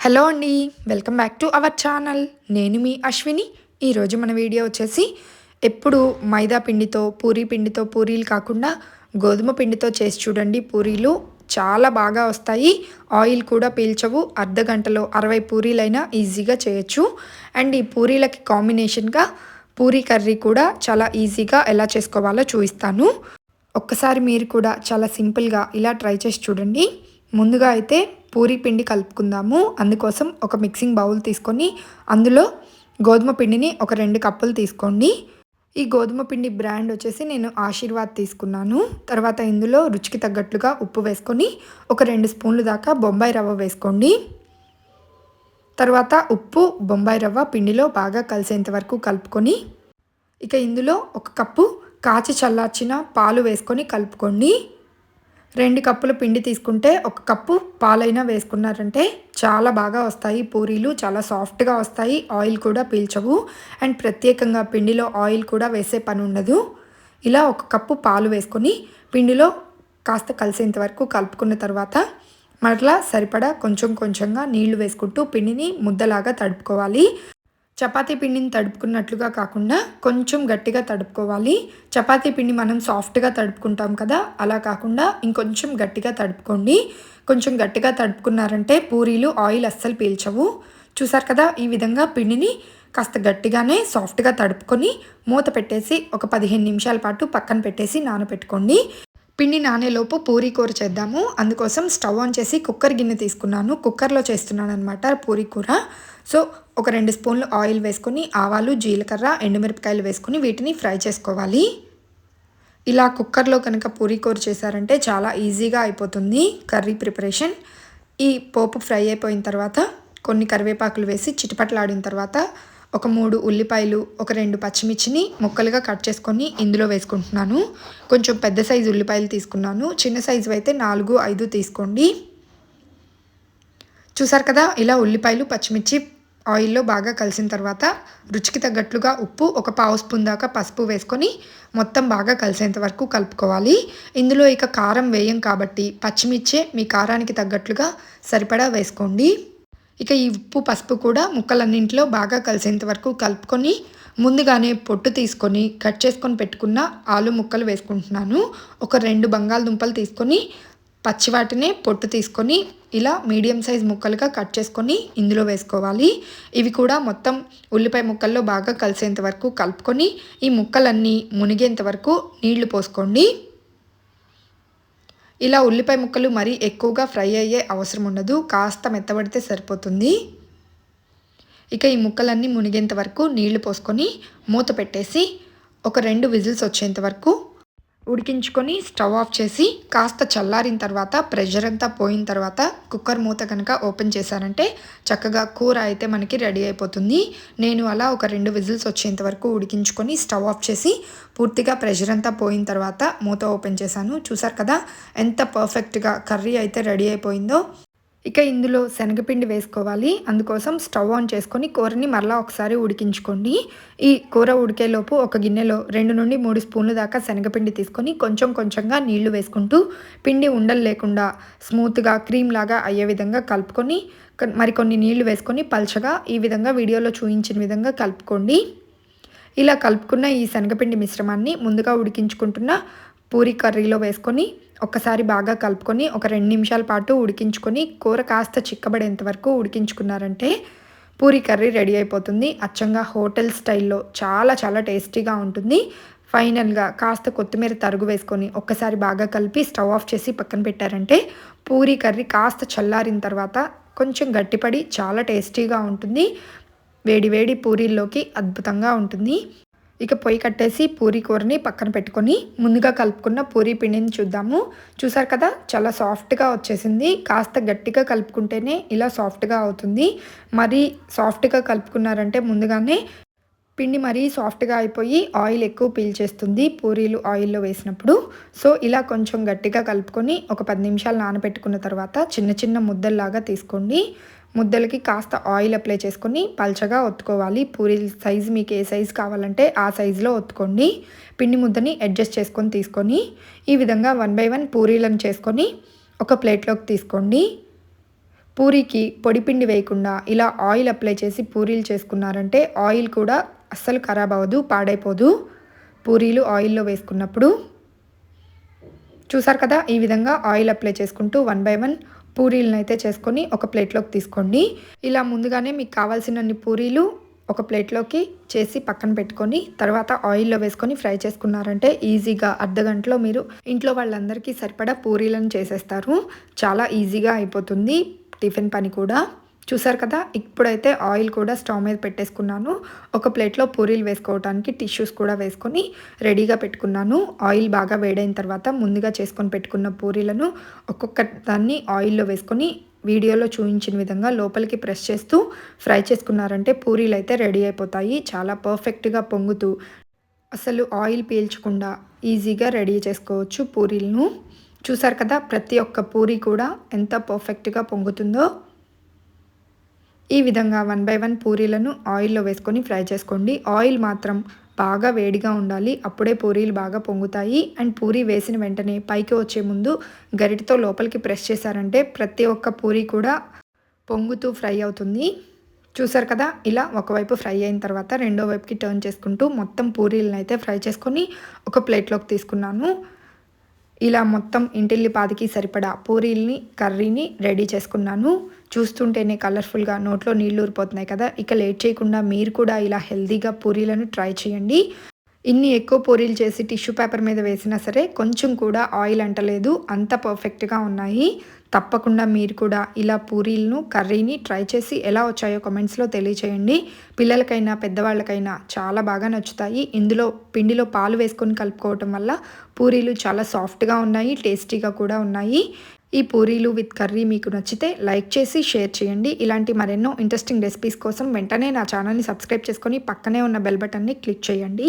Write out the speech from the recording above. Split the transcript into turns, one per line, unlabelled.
Hello అండి welcome back to our channel. నేను మీ అశ్విని. ఈరోజు మన వీడియో వచ్చేసి ఎప్పుడు మైదా పిండితో పూరీ పిండితో పూరీలు కాకుండా గోధుమ పిండితో చేసి చూడండి. పూరీలు చాలా బాగా వస్తాయి. ఆయిల్ కూడా పీల్చవు. అర్ధ గంటలో అరవై పూరీలైనా ఈజీగా చేయొచ్చు. అండ్ ఈ పూరీలకి కాంబినేషన్గా పూరీ కర్రీ కూడా చాలా ఈజీగా ఎలా చేసుకోవాలో చూపిస్తాను. ఒక్కసారి మీరు కూడా చాలా సింపుల్గా ఇలా ట్రై చేసి చూడండి. ముందుగా అయితే పూరీ పిండి కలుపుకుందాము. అందుకోసం ఒక మిక్సింగ్ బౌల్ తీసుకొని అందులో గోధుమ పిండిని ఒక రెండు కప్పులు తీసుకోండి. ఈ గోధుమ పిండి బ్రాండ్ వచ్చేసి నేను ఆశీర్వాద్ తీసుకున్నాను. తర్వాత ఇందులో రుచికి తగ్గట్లుగా ఉప్పు వేసుకొని ఒక రెండు స్పూన్లు దాకా బొంబాయి రవ్వ వేసుకోండి. తర్వాత ఉప్పు బొంబాయి రవ్వ పిండిలో బాగా కలిసేంత వరకు కలుపుకొని ఇక ఇందులో ఒక కప్పు కాచి చల్లార్చిన పాలు వేసుకొని కలుపుకోండి. రెండు కప్పుల పిండి తీసుకుంటే ఒక కప్పు పాలైనా వేసుకున్నారంటే చాలా బాగా వస్తాయి. పూరీలు చాలా సాఫ్ట్గా వస్తాయి. ఆయిల్ కూడా పీల్చవు. అండ్ ప్రత్యేకంగా పిండిలో ఆయిల్ కూడా వేసే పని ఉండదు. ఇలా ఒక కప్పు పాలు వేసుకొని పిండిలో కాస్త కలిసేంత వరకు కలుపుకున్న తర్వాత మరలా సరిపడా కొంచెం కొంచెంగా నీళ్ళు వేసుకుంటూ పిండిని ముద్దలాగా తడుపుకోవాలి. చపాతీ పిండిని తడుపుకున్నట్లుగా కాకుండా కొంచెం గట్టిగా తడుపుకోవాలి. చపాతీ పిండి మనం సాఫ్ట్గా తడుపుకుంటాం కదా అలా కాకుండా ఇంకొంచెం గట్టిగా తడుపుకోండి. కొంచెం గట్టిగా తడుపుకున్నారంటే పూరీలు ఆయిల్ అస్సలు పీల్చవు. చూసారు కదా ఈ విధంగా పిండిని కాస్త గట్టిగానే సాఫ్ట్గా తడుపుకొని మూత పెట్టేసి ఒక పదిహేను నిమిషాల పాటు పక్కన పెట్టేసి నానబెట్టుకోండి. పిండి నానేలోపు పూరీ కూర చేద్దాము. అందుకోసం స్టవ్ ఆన్ చేసి కుక్కర్ గిన్నె తీసుకున్నాను. కుక్కర్లో చేస్తున్నాను అనమాట పూరీ కూర. సో ఒక రెండు స్పూన్లు ఆయిల్ వేసుకొని ఆవాలు జీలకర్ర ఎండుమిరపకాయలు వేసుకొని వీటిని ఫ్రై చేసుకోవాలి. ఇలా కుక్కర్లో కనుక పూరీ కూర చేశారంటే చాలా ఈజీగా అయిపోతుంది కర్రీ ప్రిపరేషన్. ఈ పోపు ఫ్రై అయిపోయిన తర్వాత కొన్ని కరివేపాకులు వేసి చిటిపట్లాడిన తర్వాత ఒక మూడు ఉల్లిపాయలు ఒక రెండు పచ్చిమిర్చిని ముక్కలుగా కట్ చేసుకొని ఇందులో వేసుకుంటున్నాను. కొంచెం పెద్ద సైజు ఉల్లిపాయలు తీసుకున్నాను. చిన్న సైజు అయితే నాలుగు ఐదు తీసుకోండి. చూసారు కదా ఇలా ఉల్లిపాయలు పచ్చిమిర్చి ఆయిల్లో బాగా కలిసిన తర్వాత రుచికి తగ్గట్లుగా ఉప్పు ఒక పావు స్పూన్ దాకా పసుపు వేసుకొని మొత్తం బాగా కలిసేంత వరకు కలుపుకోవాలి. ఇందులో ఇక కారం వేయం కాబట్టి పచ్చిమిర్చే మీ కారానికి తగ్గట్లుగా సరిపడా వేసుకోండి. ఇక ఈ ఉప్పు పసుపు కూడా ముక్కలన్నింటిలో బాగా కలిసేంత వరకు కలుపుకొని ముందుగానే పొట్టు తీసుకొని కట్ చేసుకొని పెట్టుకున్న ఆలు ముక్కలు వేసుకుంటున్నాను. ఒక రెండు బంగాళదుంపలు తీసుకొని పచ్చివాటినే పొట్టు తీసుకొని ఇలా మీడియం సైజ్ ముక్కలుగా కట్ చేసుకొని ఇందులో వేసుకోవాలి. ఇవి కూడా మొత్తం ఉల్లిపాయ ముక్కల్లో బాగా కలిసేంత వరకు కలుపుకొని ఈ ముక్కలన్నీ మునిగేంత వరకు నీళ్ళు పోసుకోండి. ఇలా ఉల్లిపాయ ముక్కలు మరీ ఎక్కువగా ఫ్రై అయ్యే అవసరం ఉండదు. కాస్త మెత్తబడితే సరిపోతుంది. ఇక ఈ ముక్కలన్నీ మునిగేంత వరకు నీళ్ళు పోసుకొని మూత పెట్టేసి ఒక రెండు విజిల్స్ వచ్చేంత వరకు ఉడికించుకొని స్టవ్ ఆఫ్ చేసి కాస్త చల్లారిన తర్వాత ప్రెషర్ అంతా పోయిన తర్వాత కుక్కర్ మూత కనుక ఓపెన్ చేశారంటే చక్కగా కూర అయితే మనకి రెడీ అయిపోతుంది. నేను అలా ఒక రెండు విజిల్స్ వచ్చేంత వరకు ఉడికించుకొని స్టవ్ ఆఫ్ చేసి పూర్తిగా ప్రెషర్ అంతా పోయిన తర్వాత మూత ఓపెన్ చేశాను. చూసారు కదా ఎంత పర్ఫెక్ట్గా కర్రీ అయితే రెడీ అయిపోయిందో. ఇక ఇందులో శనగపిండి వేసుకోవాలి. అందుకోసం స్టవ్ ఆన్ చేసుకొని కూరని మరలా ఒకసారి ఉడికించుకోండి. ఈ కూర ఉడికేలోపు ఒక గిన్నెలో రెండు నుండి మూడు స్పూన్లు దాకా శనగపిండి తీసుకొని కొంచెం కొంచెంగా నీళ్ళు వేసుకుంటూ పిండి ఉండలు లేకుండా స్మూత్గా క్రీమ్ లాగా అయ్యే విధంగా కలుపుకొని మరికొన్ని నీళ్ళు వేసుకొని పల్చగా ఈ విధంగా వీడియోలో చూపించిన విధంగా కలుపుకోండి. ఇలా కలుపుకున్న ఈ శనగపిండి మిశ్రమాన్ని ముందుగా ఉడికించుకుంటున్న పూరి కర్రీలో వేసుకొని ఒక్కసారి బాగా కలుపుకొని ఒక రెండు నిమిషాల పాటు ఉడికించుకొని కూర కాస్త చిక్కబడేంత వరకు ఉడికించుకున్నారంటే పూరి కర్రీ రెడీ అయిపోతుంది. అచ్చంగా హోటల్ స్టైల్లో చాలా చాలా టేస్టీగా ఉంటుంది. ఫైనల్గా కాస్త కొత్తిమీర తరుగు వేసుకొని ఒక్కసారి బాగా కలిపి స్టవ్ ఆఫ్ చేసి పక్కన పెట్టారంటే పూరి కర్రీ కాస్త చల్లారిన తర్వాత కొంచెం గట్టిపడి చాలా టేస్టీగా ఉంటుంది. వేడి వేడి పూరీల్లోకి అద్భుతంగా ఉంటుంది. ఇక పొయ్యి కట్టేసి పూరీ కూరని పక్కన పెట్టుకొని ముందుగా కలుపుకున్న పూరీ పిండిని చూద్దాము. చూసారు కదా చాలా సాఫ్ట్గా వచ్చేసింది. కాస్త గట్టిగా కలుపుకుంటేనే ఇలా సాఫ్ట్గా అవుతుంది. మరీ సాఫ్ట్గా కలుపుకున్నారంటే ముందుగానే పిండి మరీ సాఫ్ట్గా అయిపోయి ఆయిల్ ఎక్కువ పీల్చేస్తుంది పూరీలు ఆయిల్లో వేసినప్పుడు. సో ఇలా కొంచెం గట్టిగా కలుపుకొని ఒక పది నిమిషాలు నానబెట్టుకున్న తర్వాత చిన్న చిన్న ముద్దల్లాగా తీసుకోండి. ముద్దలకి కాస్త ఆయిల్ అప్లై చేసుకొని పల్చగా ఒత్తుకోవాలి. పూరి సైజ్ మీకు ఏ సైజు కావాలంటే ఆ సైజులో ఒత్తుకోండి. పిండి ముద్దని అడ్జస్ట్ చేసుకొని తీసుకొని ఈ విధంగా వన్ బై వన్ పూరీలను చేసుకొని ఒక ప్లేట్లోకి తీసుకోండి. పూరీకి పొడిపిండి వేయకుండా ఇలా ఆయిల్ అప్లై చేసి పూరీలు చేసుకున్నారంటే ఆయిల్ కూడా అస్సలు ఖరాబ్ అవ్వదు పాడైపోదు. పూరీలు ఆయిల్లో వేసుకున్నప్పుడు చూసారు కదా ఈ విధంగా ఆయిల్ అప్లై చేసుకుంటూ వన్ బై వన్ పూరీలను అయితే చేసుకొని ఒక ప్లేట్లోకి తీసుకోండి. ఇలా ముందుగానే మీకు కావాల్సినన్ని పూరీలు ఒక ప్లేట్లోకి చేసి పక్కన పెట్టుకొని తర్వాత ఆయిల్లో వేసుకొని ఫ్రై చేసుకున్నారంటే ఈజీగా అర్ధగంటలో మీరు ఇంట్లో వాళ్ళందరికీ సరిపడా పూరీలను చేసేస్తారు. చాలా ఈజీగా అయిపోతుంది టిఫిన్ పని కూడా. చూసారు కదా ఇప్పుడైతే ఆయిల్ కూడా స్టవ్ మీద పెట్టేసుకున్నాను. ఒక ప్లేట్లో పూరీలు వేసుకోవడానికి టిష్యూస్ కూడా వేసుకొని రెడీగా పెట్టుకున్నాను. ఆయిల్ బాగా వేడైన తర్వాత ముందుగా చేసుకొని పెట్టుకున్న పూరీలను ఒక్కొక్క దాన్ని ఆయిల్లో వేసుకొని వీడియోలో చూపించిన విధంగా లోపలికి ప్రెస్ చేస్తూ ఫ్రై చేసుకున్నారంటే పూరీలు అయితే రెడీ అయిపోతాయి. చాలా పర్ఫెక్ట్గా పొంగుతూ అసలు ఆయిల్ పీల్చకుండా ఈజీగా రెడీ చేసుకోవచ్చు పూరీలను. చూసారు కదా ప్రతి ఒక్క పూరి కూడా ఎంత పర్ఫెక్ట్గా పొంగుతుందో. ఈ విధంగా వన్ బై వన్ పూరీలను ఆయిల్లో వేసుకొని ఫ్రై చేసుకోండి. ఆయిల్ మాత్రం బాగా వేడిగా ఉండాలి. అప్పుడే పూరీలు బాగా పొంగుతాయి. అండ్ పూరీ వేసిన వెంటనే పైకి వచ్చే ముందు గరిటతో లోపలికి ప్రెస్ చేశారంటే ప్రతి ఒక్క పూరీ కూడా పొంగుతూ ఫ్రై అవుతుంది. చూసారు కదా? ఇలా ఒకవైపు ఫ్రై అయిన తర్వాత రెండో వైపుకి టర్న్ చేసుకుంటూ మొత్తం పూరీలను అయితే ఫ్రై చేసుకొని ఒక ప్లేట్లోకి తీసుకున్నాను. ఇలా మొత్తం ఇంటిల్లిపాదికి సరిపడా పూరీల్ని కర్రీని రెడీ చేసుకున్నాను. చూస్తుంటేనే కలర్ఫుల్గా నోట్లో నీళ్ళు ఊరిపోతున్నాయి కదా ఇక లేట్ చేయకుండా మీరు కూడా ఇలా హెల్తీగా పూరీలను ట్రై చేయండి. ఇన్ని ఎక్కువ పూరీలు చేసి టిష్యూ పేపర్ మీద వేసినా సరే కొంచెం కూడా ఆయిల్ అంటలేదు. అంత పర్ఫెక్ట్గా ఉన్నాయి. తప్పకుండా మీరు కూడా ఇలా పూరీలను కర్రీని ట్రై చేసి ఎలా వచ్చాయో కమెంట్స్లో తెలియచేయండి. పిల్లలకైనా పెద్దవాళ్ళకైనా చాలా బాగా నచ్చుతాయి. ఇందులో పిండిలో పాలు వేసుకొని కలుపుకోవటం వల్ల పూరీలు చాలా సాఫ్ట్గా ఉన్నాయి టేస్టీగా కూడా ఉన్నాయి. ఈ పూరీలు విత్ కర్రీ మీకు నచ్చితే లైక్ చేసి షేర్ చేయండి. ఇలాంటి మరెన్నో ఇంట్రెస్టింగ్ రెసిపీస్ కోసం వెంటనే నా ఛానల్ని సబ్స్క్రైబ్ చేసుకొని పక్కనే ఉన్న బెల్ బటన్ని క్లిక్ చేయండి.